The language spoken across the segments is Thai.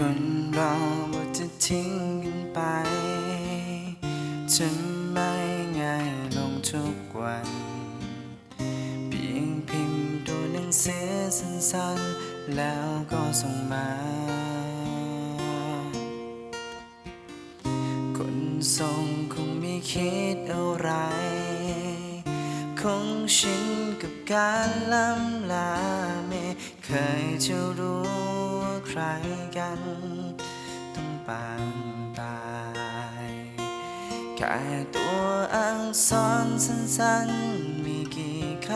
คนเราจะทิ้งกันไป จะไม่ง่ายลงทุกวัน เพียงพิมพ์ตัวหนังสือสั้นๆ แล้วก็ส่งมา คงชินกับการล้ำลาไม่เคยจะรู้ใครกันต้องปางตายแค่ตัวอักษรสั้นๆ มีกี่ค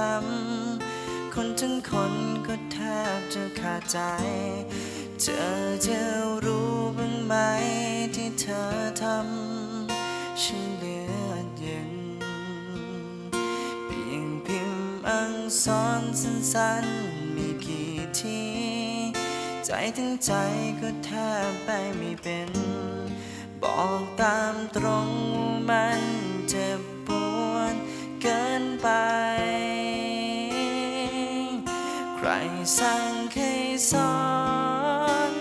ำ คนทั้งคนก็แทบจะขาดใจ เธอจะรู้บ้างไหมที่เธอทำ สั้นๆมีกี่ที ใจทั้งใจก็แทบไปไม่เป็น บอกตามตรงมันเจ็บปวดเกินไป ใครสั่งให้สอน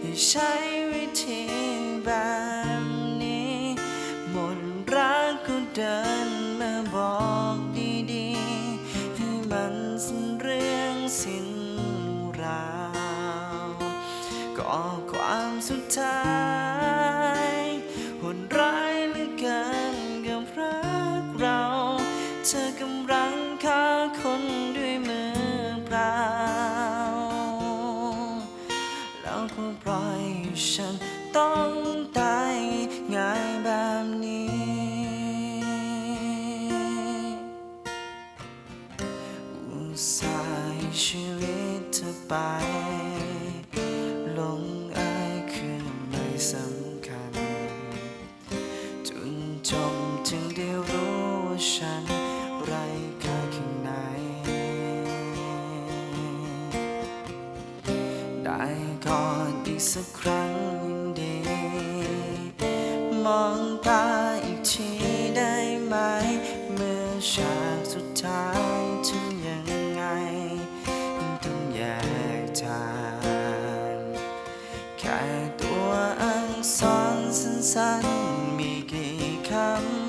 ให้ใช้วิธีแบบนี้ หมดรักก็เดิน สุดท้ายหดร้ายเหลือเกินกับรักเรา เธอกำลังฆ่าคนด้วยมือเปล่า แล้วก็ปล่อยฉันต้องตายง่ายแบบนี้อุตส่าห์ชีวิตเธอไป จึงได้รู้ว่าฉันไรค่าข้างในได้กอดอีกสักครั้งยังดี มองตาอีกทีได้ไหม เมื่อฉากสุดท้ายทำยังไง ต้องแยกทาง แค่ตัวอักษรสั้นๆ มีกี่คำ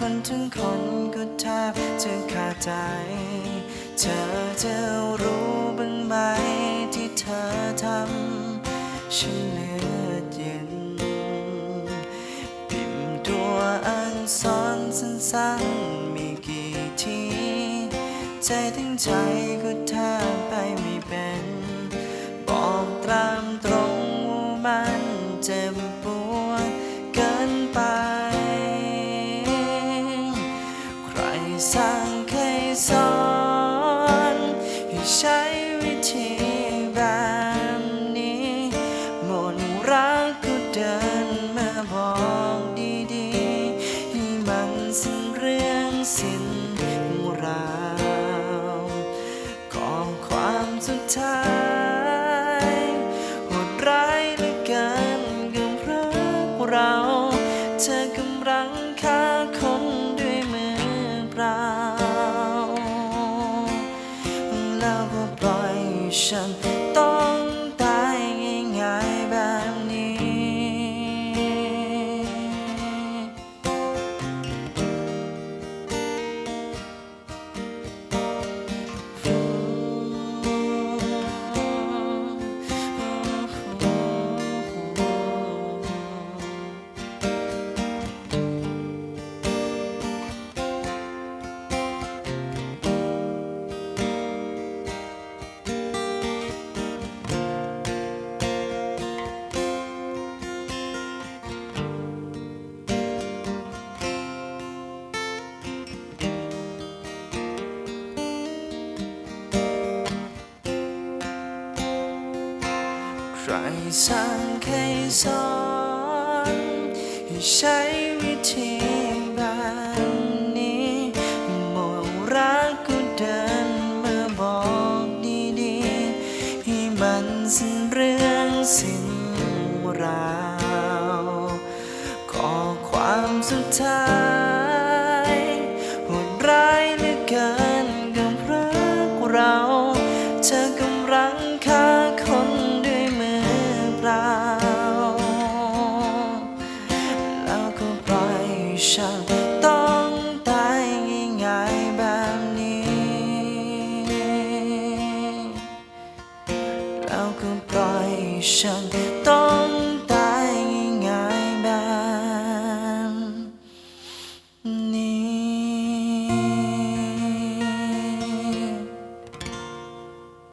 คนทั้งคนก็แทบจะขาดใจ เธอจะรู้บ้างไหมที่เธอทำฉันเลือดเย็น พิมพ์ตัวอักษรสั้นๆมีกี่ทีใจทั้งใจก็แทบไปไม่เป็น บอกตามตรงว่ามันเจ็บ ใครสั่งให้สอนให้ใช้วิธีแบบนี้หมดรักก็เดินมาบอกดีๆ ให้มันสิ้นเรื่องสิ้นราวก็ความสุดท้าย อ สั่งให้สอนให้ใช้วิธีแบบนี้หมดรักก็เดินมาบอกดีๆ ให้มันสิ้นเรื่องสิ้นราวขอความสุดท้ายโหดร้ายเหลือเกินกับรักเรา 下